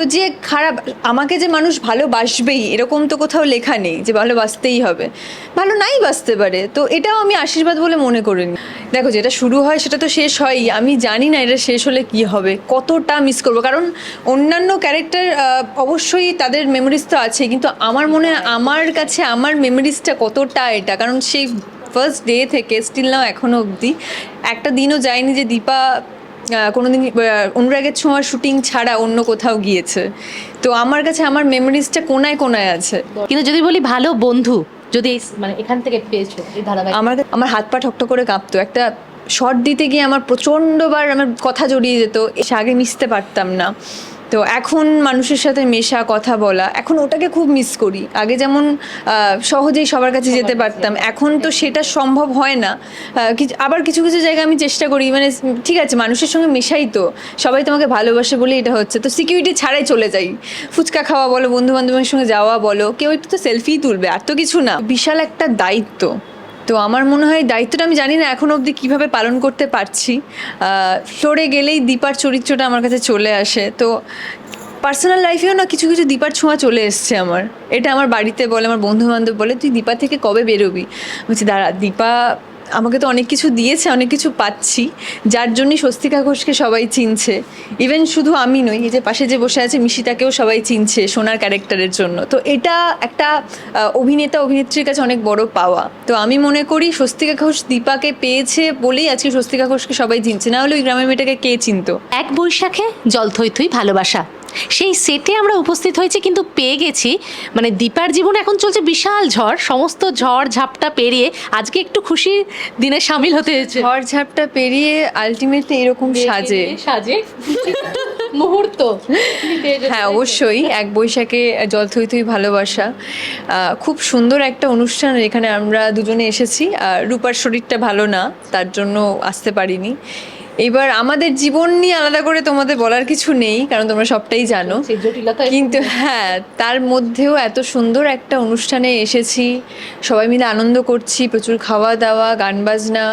তো যে খারাপ, আমাকে যে মানুষ ভালোবাসবেই, এরকম তো কোথাও লেখা নেই যে ভালোবাসতেই হবে। ভালো নাই বাসতে পারে, তো এটাও আমি আশীর্বাদ বলে মনে করিনি। দেখো, যেটা শুরু হয় সেটা তো শেষ হয়ই, আমি জানি না এটা শেষ হলে কি হবে, কতটা মিস করব। কারণ অন্যান্য ক্যারেক্টার অবশ্যই তাদের মেমোরিজ তো আছে কিন্তু আমার মনে হয় আমার কাছে আমার মেমোরিজটা কতটা এটা। কারণ সেই ফার্স্ট ডে থেকে স্টিল নাও এখনও অবধি, একটা দিনও যায়নি যে দীপা কোনোদিন অনুরাগের ছোঁয়ার শুটিং ছাড়া অন্য কোথাও গিয়েছে। তো আমার কাছে আমার মেমোরিজটা কোনায় কোনায় আছে। কিন্তু যদি বলি ভালো বন্ধু যদি মানে এখান থেকে পেয়েছ এই ধারাবাহিক আমার আমার হাত পা ঠকঠক করে কাঁপতো। একটা শর্ট দিতে গিয়ে আমার প্রচণ্ডবার আমার কথা জড়িয়ে যেত এসে আগে মিশতে পারতাম না। তো এখন মানুষের সাথে মেশা, কথা বলা, এখন ওটাকে খুব মিস করি। আগে যেমন সহজেই সবার কাছে যেতে পারতাম, এখন তো সেটা সম্ভব হয় না। আবার কিছু কিছু জায়গায় আমি চেষ্টা করি মানে ঠিক আছে, মানুষের সঙ্গে মেশাই তো, সবাই তোমাকে ভালোবাসে বলে এটা হচ্ছে, তো সিকিউরিটি ছাড়াই চলে যাই। ফুচকা খাওয়া বলো বন্ধু বান্ধবের সঙ্গে যাওয়া বলো, কেউ একটু তো সেলফি তুলবে, আর তো কিছু না। বিশাল একটা দায়িত্ব। তো আমার মনে হয় দায়িত্বটা আমি জানি না এখন অবধি কীভাবে পালন করতে পারছি। ফ্লোরে গেলেই দীপার চরিত্রটা আমার কাছে চলে আসে। তো পার্সোনাল লাইফেও না কিছু কিছু দীপার ছোঁয়া চলে এসছে আমার। এটা আমার বাড়িতে বলে, আমার বন্ধু বান্ধব বলে, তুই দীপা থেকে কবে বেরোবি? বলছি, দাঁড়া, দীপা আমাকে তো অনেক কিছু দিয়েছে, অনেক কিছু পাচ্ছি, যার জন্যই স্বস্তিকা ঘোষকে সবাই চিনছে। ইভেন শুধু আমি নই যে পাশে যে বসে আছে মিশিতাকেও সবাই চিনছে সোনার ক্যারেক্টারের জন্য। তো এটা একটা অভিনেতা, অভিনেত্রীর কাছে অনেক বড় পাওয়া। তো আমি মনে করি স্বস্তিকা ঘোষ দীপাকে পেয়েছে বলেই আজকে স্বস্তিকা ঘোষকে সবাই চিনছে। না হলে ওই গ্রামের মেয়েটাকে কে চিনতো? এক বৈশাখে জল থই থই ভালোবাসা। সেই সেটে আমরা উপস্থিত হয়েছি কিন্তু পেয়ে গেছি। মানে দীপার জীবনে এখন চলছে বিশাল ঝড় সমস্ত ঝড় ঝাপটা পেরিয়ে আজকে একটু খুশির দিনে সামিল হতে হয়েছে। ঝড় ঝাপটা পেরিয়ে আলটিমেটলি এরকম সাজে। সাজে। মুহূর্ত। হ্যাঁ অবশ্যই এক বৈশাখে জল থই থই ভালোবাসা। খুব সুন্দর একটা অনুষ্ঠান এখানে আমরা দুজনে এসেছি। আর রূপার শরীরটা ভালো না তার জন্য আসতে পারিনি। এবার আমাদের জীবন নিয়ে আলাদা করে তোমাদের বলার কিছু নেই কারণ তোমরা সবটাই জানো। কিন্তু হ্যাঁ তার মধ্যেও এত সুন্দর একটা অনুষ্ঠানে এসেছি। সবাই মিলে আনন্দ করছি প্রচুর খাওয়া দাওয়া গান বাজনা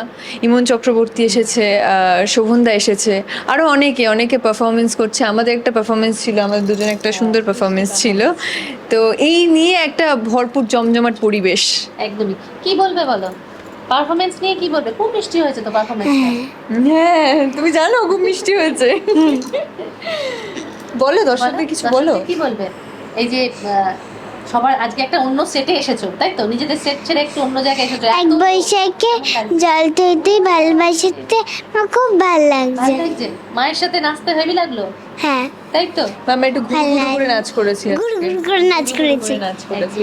ইমন চক্রবর্তী এসেছে শোভনদা এসেছে আরও অনেকে অনেকে পারফরমেন্স করছে। আমাদের একটা পারফরমেন্স ছিল আমাদের দুজন একটা সুন্দর পারফরমেন্স ছিল। তো এই নিয়ে একটা ভরপুর জমজমাট পরিবেশ। একদমই। কি বলবে বলো? পারফরমেন্স নিয়ে কি বলবে? খুব মিষ্টি হয়েছে তো পারফরমেন্স হ্যাঁ তুমি জানো খুব মিষ্টি হয়েছে। বলো দর্শকদের কিছু বলো। কি বলবে? এই যে সবার আজকে একটা অন্য সেটে এসেছ তাই তো? নিজেদের সেট ছেড়ে একটু অন্য জায়গায় এসেছ এক বৈশাখে জল তুইতে ভালোবাসাতে আমার খুব ভালো লাগছে। মায়ের সাথে নাচতে হেভি লাগল? হ্যাঁ। তাই তো? ম্যাম একটু ঘুরে ঘুরে নাচ করেছি আজকে। গুড় গুড় নাচ করেছি। নাচ করেছি।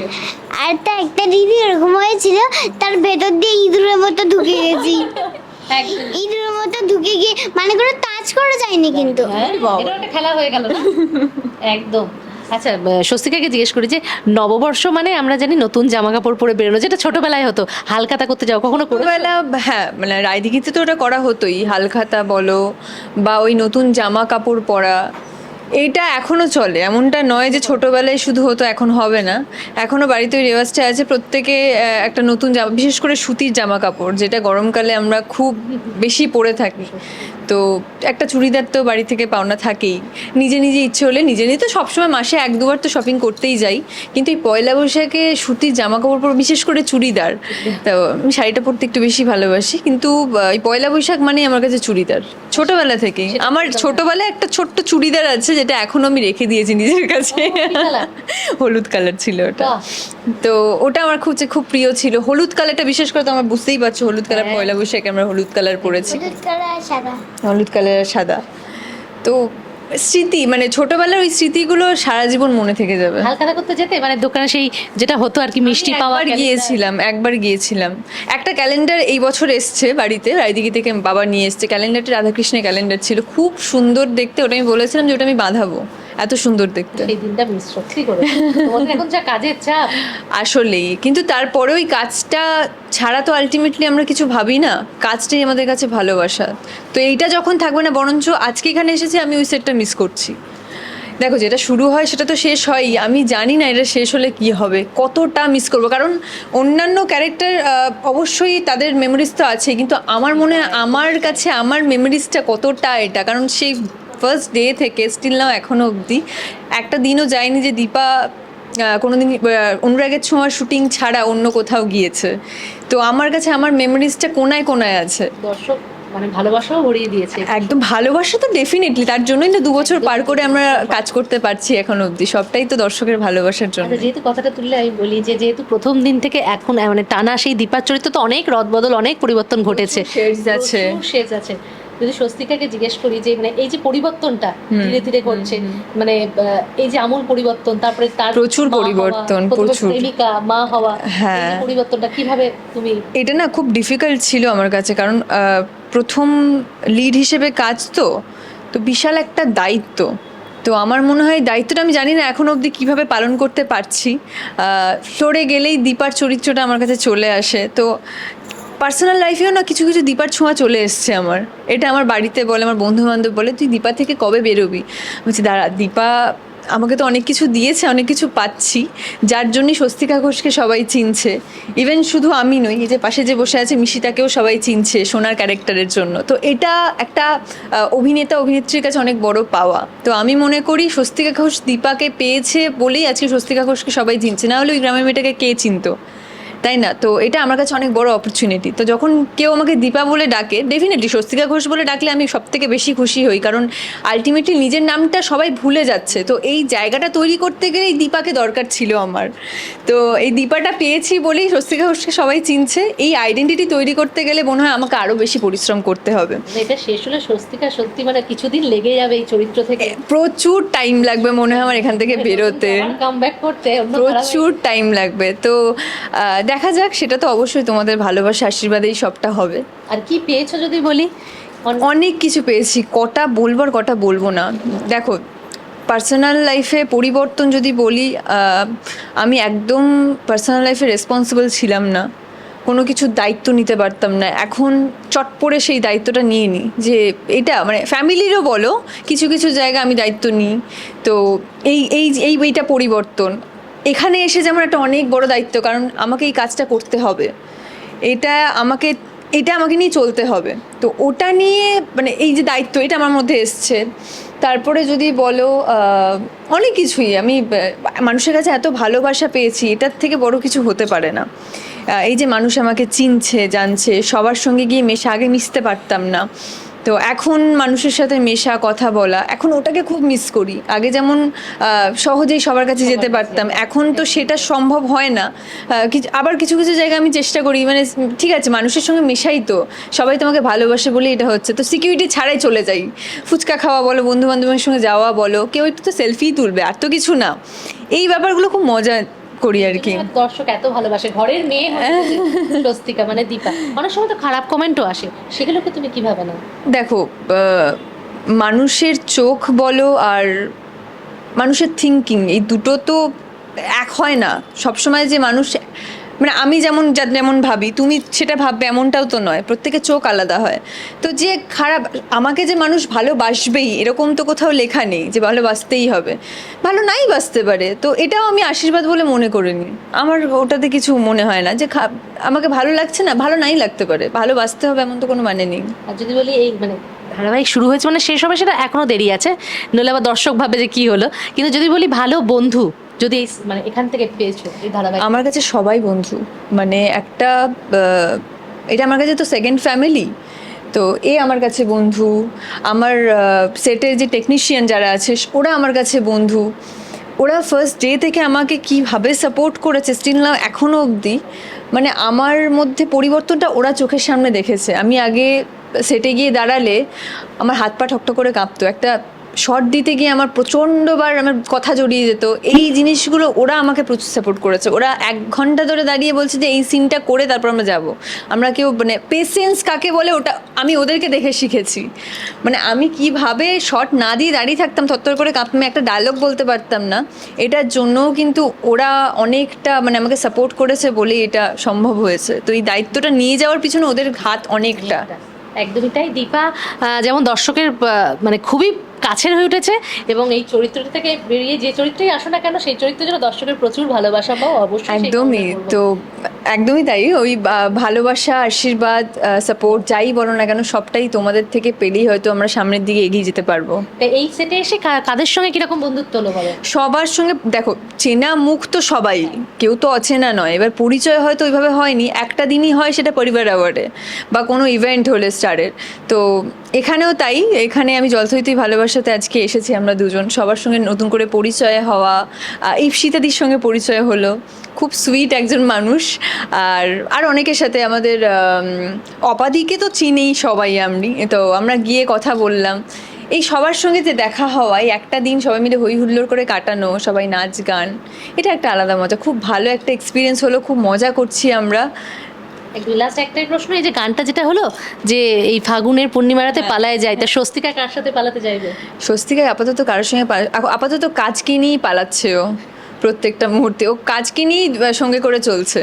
আর তা একটা দিদি এরকম হয়েছিল তার ভেতর দিয়ে ইঁদুরের মতো ঢুকে গেছি। ইঁদুরের মতো ঢুকে গিয়ে মানে করে টাচ করা যায়নি কিন্তু। হ্যাঁ এটা একটা খেলা হয়ে গেল একদম। আচ্ছা স্বস্তিকাকে জিজ্ঞেস করি যে নববর্ষ মানে আমরা জানি নতুন জামা কাপড় পরে বেরোনো, যেটা ছোটবেলায় হতো, হালখাতা করতে যাও কখনো ছোটবেলা হ্যাঁ মানে রায়দিঘিতে তো ওটা করা হতোই, হালখাতা বলো বা ওই নতুন জামা কাপড় পরা। এইটা এখনও চলে। এমনটা নয় যে ছোটবেলায় শুধু হতো এখন হবে না। এখনও বাড়িতে ওই রেওয়াজটা আছে প্রত্যেকে একটা নতুন জামা বিশেষ করে সুতির জামা কাপড় যেটা গরমকালে আমরা খুব বেশি পরে থাকি। তো একটা চুড়িদার তো বাড়ি থেকে পাওনা থাকেই। নিজে নিজে ইচ্ছে হলে নিজে নিজে তো সবসময় মাসে এক দুবার তো শপিং করতেই যাই। কিন্তু এই পয়লা বৈশাখে সুতির জামা কাপড় পরে বিশেষ করে চুড়িদার। তো আমি শাড়িটা পরতে একটু বেশি ভালোবাসি। কিন্তু এই পয়লা বৈশাখ মানে আমার কাছে চুড়িদার। ছোটবেলা থেকে। আমার ছোটবেলায় একটা ছোট্ট চুড়িদার আছে যেটা এখনও আমি রেখে দিয়েছি নিজের কাছে? হলুদ কালার? ছিল ওটা। তো ওটা আমার খুব খুব প্রিয় ছিল। হলুদ কালারটা বিশেষ করে তো আমার বুঝতেই পারছ হলুদ কালার হ্যাঁ। পয়লা বৈশাখে আমরা হলুদ কালার পরেছি। হলুদ কালার আর সাদা। হলুদ কালার আর সাদা। তো স্মৃতি মানে ছোটবেলার ওই স্মৃতিগুলো সারা জীবন মনে থেকে যাবে। হালকাটা করতে যেতে? মানে দোকানে সেই যেটা হতো আর কি মিষ্টি পাওয়ার গিয়েছিলাম একবার গিয়েছিলাম। একটা ক্যালেন্ডার এই বছর এসছে বাড়িতে রায়দিঘি থেকে বাবা নিয়ে এসছে। ক্যালেন্ডারটা রাধাকৃষ্ণের ক্যালেন্ডার ছিল খুব সুন্দর দেখতে ওটা আমি বলেছিলাম যে ওটা আমি বাঁধাবো। এত সুন্দর দেখতে। দিনটা মিস সত্যি করে তোমাদের এখন যা কাজের চাপ। আসলেই কিন্তু তারপরে ওই কাজটা ছাড়া তো আলটিমেটলি আমরা কিছু ভাবি না। কাজটাই আমাদের কাছে ভালোবাসা। তো এইটা যখন থাকবে না বরঞ্চ আজকে এখানে এসেছি আমি ওই সেটটা মিস করছি। দেখো যেটা শুরু হয় সেটা তো শেষ হয়ই। আমি জানি না এটা শেষ হলে কি হবে কতটা মিস করব। কারণ অন্যান্য ক্যারেক্টার অবশ্যই তাদের মেমোরিজ তো আছে কিন্তু আমার মনে হয় আমার কাছে আমার মেমোরিজটা কতটা এটা? কারণ সেই ফার্স্ট ডে থেকে স্টিল নাও এখনও অবধি। একটা দিনও যায়নি যে দীপা কোনো দিন অনুরাগের ছোঁয়ার শুটিং ছাড়া অন্য কোথাও গিয়েছে। তো আমার কাছে আমার মেমোরিজটা কোনায় কোনায় আছে। দর্শক মানে ভালোবাসাও ভরিয়ে দিয়েছে। একদম ভালোবাসা তো ডেফিনেটলি তার জন্যই তো দু বছর পার করে আমরা কাজ করতে পারছি এখন অবধি। সবটাই তো দর্শকের ভালোবাসার জন্য। আচ্ছা যেহেতু কথাটা তুললে আমি বলি যে যেহেতু প্রথম দিন থেকে এখন মানে টানা সেই দীপার চরিত্র তো অনেক রদবদল অনেক পরিবর্তন ঘটেছে। shades আছে। শেজ আছে। যদি স্বস্তিকাকে জিজ্ঞেস করি যে মানে এই যে পরিবর্তনটা ধীরে ধীরে ঘটছে মানে এই যে আমূল পরিবর্তন তারপরে তার প্রচুর পরিবর্তন, প্রচুর। প্রেমিকা মা হওয়া হ্যাঁ। পরিবর্তনটা কীভাবে তুমি এটা না খুব ডিফিকাল্ট ছিল আমার কাছে কারণ প্রথম লিড হিসেবে কাজ তো তো বিশাল একটা দায়িত্ব তো আমার মনে হয় দায়িত্বটা আমি জানি না এখন অবধি কীভাবে পালন করতে পারছি ফ্লোরে গেলেই দীপার চরিত্রটা আমার কাছে চলে আসে তো পার্সোনাল লাইফেও না কিছু কিছু দীপার ছোঁয়া চলে এসছে আমার। এটা আমার বাড়িতে বলে, আমার বন্ধু বান্ধব বলে, তুই দীপা থেকে কবে বেরোবি? বলছি, দাঁড়া, দীপা আমাকে তো অনেক কিছু দিয়েছে, অনেক কিছু পাচ্ছি, যার জন্যই স্বস্তিকা ঘোষকে সবাই চিনছে। ইভেন শুধু আমি নই যে পাশে যে বসে আছে মিশিতাকেও সবাই চিনছে সোনার ক্যারেক্টারের জন্য। তো এটা একটা অভিনেতা, অভিনেত্রীর কাছে অনেক বড় পাওয়া। তো আমি মনে করি স্বস্তিকা ঘোষ দীপাকে পেয়েছে বলেই আজকে স্বস্তিকা ঘোষকে সবাই চিনছে। না হলে ওই গ্রামের মেয়েটাকে কে চিনতো? তাই না? তো এটা আমার কাছে অনেক বড় অপরচুনিটি তো যখন কেউ আমাকে দীপা বলে ডাকে ডেফিনেটলি স্বস্তিকা ঘোষ বলে ডাকলে আমি সব থেকে বেশি খুশি হই। কারণ আলটিমেটলি নিজের নামটা সবাই ভুলে যাচ্ছে। তো এই জায়গাটা তৈরি করতে গেলে এই দীপাকে দরকার ছিল আমার। তো এই দীপাটা পেয়েছি বলেই স্বস্তিকা ঘোষকে সবাই চিনছে। এই আইডেন্টিটি তৈরি করতে গেলে মনে হয় আমাকে আরও বেশি পরিশ্রম করতে হবে। মানে এটা শেষ হলে স্বস্তিকা সত্যি মানে কিছুদিন লেগে যাবে এই চরিত্র থেকে? প্রচুর টাইম লাগবে মনে হয় আমার এখান থেকে বেরোতে। কাম ব্যাক করতে প্রচুর টাইম লাগবে। তো দেখা যাক সেটা তো অবশ্যই তোমাদের ভালোবাসা আশীর্বাদেই সবটা হবে। আর কি পেয়েছ যদি বলি? অনেক কিছু পেয়েছি কটা বলব আর কটা বলব না। দেখো পার্সোনাল লাইফে পরিবর্তন যদি বলি আমি একদম পার্সোনাল লাইফে রেসপন্সিবল ছিলাম না। কোনো কিছু দায়িত্ব নিতে পারতাম না। এখন চট করে সেই দায়িত্বটা নিয়ে নিই যে এটা মানে ফ্যামিলিরও বলো কিছু কিছু জায়গা আমি দায়িত্ব নিই। তো এই এই এই এইটা পরিবর্তন। এখানে এসে যেমন একটা অনেক বড় দায়িত্ব, কারণ আমাকে এই কাজটা করতে হবে। এটা আমাকে এটা আমাকে নিয়ে চলতে হবে। তো ওটা নিয়ে মানে এই যে দায়িত্ব, এটা আমার মধ্যে এসছে। তারপরে যদি বলো অনেক কিছুই। আমি, মানুষের কাছে এত ভালোবাসা পেয়েছি, এটার থেকে বড় কিছু হতে পারে না। এই যে মানুষ আমাকে চিনছে, জানছে, সবার সঙ্গে গিয়ে মেশা, আগে মিশতে পারতাম না। তো এখন মানুষের সাথে মেশা, কথা বলা, এখন ওটাকে খুব মিস করি। আগে যেমন সহজেই সবার কাছে যেতে পারতাম, এখন তো সেটা সম্ভব হয় না। আবার কিছু কিছু জায়গায় আমি চেষ্টা করি মানে ঠিক আছে, মানুষের সঙ্গে মেশাই তো, সবাই তোমাকে ভালোবাসে বলে এটা হচ্ছে। তো সিকিউরিটি ছাড়াই চলে যাই। ফুচকা খাওয়া বলো বন্ধু বান্ধবের সঙ্গে যাওয়া বলো, কেউ একটু তো সেলফি তুলবে, আর তো কিছু না। এই ব্যাপারগুলো খুব মজা করি আর কি। দর্শক এত ভালোবাসে। ঘরের মেয়ে স্বস্তিকা মানে দীপা। অনেক সময় তো খারাপ কমেন্টও আসে। সেগুলোকে তুমি কীভাবে না দেখো মানুষের চোখ বলো আর মানুষের থিঙ্কিং এই দুটো তো এক হয় না। সবসময় যে মানুষ মানে আমি যেমন যা যেমন ভাবি, তুমি সেটা ভাববে এমনটাও তো নয়। প্রত্যেকের চোখ আলাদা হয়। তো যে খারাপ, আমাকে যে মানুষ ভালোবাসবেই, এরকম তো কোথাও লেখা নেই যে ভালোবাসতেই হবে। ভালো নাই বাসতে পারে। তো এটাও আমি আশীর্বাদ বলে মনে করিনি। আমার ওটাতে কিছু মনে হয় না যে আমাকে ভালো লাগছে না, ভালো নাই লাগতে পারে। ভালোবাসতে হবে এমন তো কোনো মানে নেই। আর যদি বলি এই মানে ধারাবাহিক শুরু হয়েছে মানে শেষ হবে সেটা এখনও দেরি আছে। নইলে আবার দর্শক ভাবে যে কি হলো। কিন্তু যদি বলি ভালো বন্ধু, যদি মানে এখান থেকে পেয়েছ এই ধারাবাহিক আমার কাছে সবাই বন্ধু। মানে একটা এটা আমার কাছে তো সেকেন্ড ফ্যামিলি তো এ আমার কাছে বন্ধু। আমার সেটের যে টেকনিশিয়ান যারা আছে, ওরা আমার কাছে বন্ধু। ওরা ফার্স্ট ডে থেকে আমাকে কীভাবে সাপোর্ট করেছে স্টিল না এখনও অবধি। মানে আমার মধ্যে পরিবর্তনটা ওরা চোখের সামনে দেখেছে। আমি আগে সেটে গিয়ে দাঁড়ালে আমার হাত পা ঠকঠক করে কাঁপতো। একটা শর্ট দিতে গিয়ে আমার প্রচণ্ডবার আমার কথা জড়িয়ে যেত। এই জিনিসগুলো ওরা আমাকে প্রচুর সাপোর্ট করেছে। ওরা এক ঘণ্টা ধরে দাঁড়িয়ে বলছে যে, এই সিনটা করে তারপর আমরা যাব। আমরা কেউ মানে পেশেন্স কাকে বলে ওটা আমি ওদেরকে দেখে শিখেছি। মানে আমি কীভাবে শর্ট না দিয়ে দাঁড়িয়ে থাকতাম থত্তর করে কাঁপতাম একটা ডায়লগ বলতে পারতাম না। এটার জন্যও কিন্তু ওরা অনেকটা মানে আমাকে সাপোর্ট করেছে বলেই এটা সম্ভব হয়েছে। তো এই দায়িত্বটা নিয়ে যাওয়ার পিছনে ওদের হাত অনেকটা। একদমই তাই। দীপা আহ, যেমন দর্শকের মানে খুবই কাছের হয়ে উঠেছে এবং এই চরিত্রটা থেকে বেরিয়ে যে চরিত্রই আসো না কেন সেই চরিত্র যেন দর্শকের প্রচুর ভালোবাসা পাও অবশ্যই একদমই। তো একদমই তাই। ওই ভালোবাসা আশীর্বাদ সাপোর্ট যাই বলো না কেন সবটাই তোমাদের থেকে পেলেই হয়তো আমরা সামনের দিকে এগিয়ে যেতে পারব। এই সেটে এসে কাদের সঙ্গে কীরকম বন্ধুত্ব হলো সবার সঙ্গে দেখো চেনা মুখ তো সবাই কেউ তো অচেনা নয়। এবার পরিচয় হয়তো ওইভাবে হয়নি একটা দিনই হয় সেটা পরিবার অ্যাওয়ার্ডে বা কোনো ইভেন্ট হলে স্টারের তো এখানেও তাই এখানে আমি জলথইতেই ভালোবাসাতে আজকে এসেছি আমরা দুজন। সবার সঙ্গে নতুন করে পরিচয় হওয়া ইপসিতাদির সঙ্গে পরিচয় হলো। খুব সুইট একজন মানুষ আর আর অনেকের সাথে আমাদের আম, অপাদিকে তো চিনেই সবাই আমি। তো আমরা গিয়ে কথা বললাম। এই সবার সঙ্গে যে দেখা হওয়া এই একটা দিন সবাই মিলে হই হুল্লোড় করে কাটানো সবাই নাচ গান এটা একটা আলাদা মজা। খুব ভালো একটা এক্সপিরিয়েন্স হলো খুব মজা করছি আমরা। লাস্ট একটাই প্রশ্ন এই যে গানটা যেটা হলো যে এই ফাগুনের পূর্ণিমারাতে পালায় যায় তা স্বস্তিকা কার সাথে পালাতে যাইবে স্বস্তিকায় আপাতত কারোর সঙ্গে আপাতত কাজকে নিয়েই পালাচ্ছে ও? প্রত্যেকটা মুহূর্তে। ও কাজকে নিয়েই সঙ্গে করে চলছে।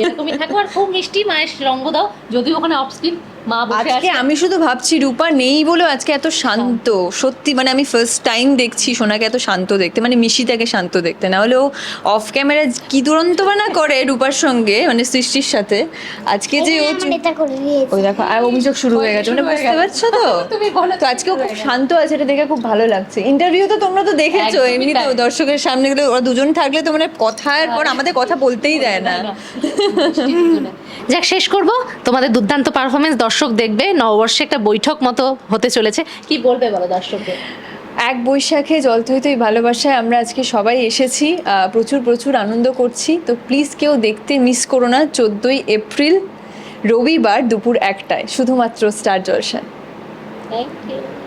এরকমই থাকো আর খুব মিষ্টি, মায়ের রঙ্গ দাও যদি ওখানে অফ স্ক্রিন মা আজকে আমি শুধু ভাবছি রূপা নেই বলে আজকে এত শান্ত। সত্যি মানে আমি ফার্স্ট টাইম দেখছি সোনাকে এত শান্ত দেখতে মানে মিশিটাকে শান্ত দেখতে। না হলে ও অফ ক্যামেরা কি দুরন্ত বা না করে রূপার সঙ্গে মানে সৃষ্টির সাথে। আজকে যে ও ওই দেখো আর অভিযোগ শুরু হয়ে গেছে। মানে বুঝতে পারছ তো? তুমি বলো তো আজকে খুব শান্ত আছে এটা দেখে খুব ভালো লাগছে। ইন্টারভিউ তো তোমরা তো দেখেছ এমনি তো দর্শকের সামনে গেলে ওরা দুজন থাকলে তো মানে কথার পর আমাদের কথা বলতেই দেয় না। যাক শেষ করব। তোমাদের দুর্দান্ত পারফরমেন্স দর্শক দেখবে নববর্ষে একটা বৈঠক মতো হতে চলেছে। কি বলবে বলো দর্শকদের এক বৈশাখে জল জলথইতই ভালোবাসায় আমরা আজকে সবাই এসেছি। প্রচুর প্রচুর আনন্দ করছি। তো প্লিজ কেউ দেখতে মিস করো না চোদ্দোই এপ্রিল রবিবার দুপুর একটায় শুধুমাত্র স্টার জলসায় থ্যাংক ইউ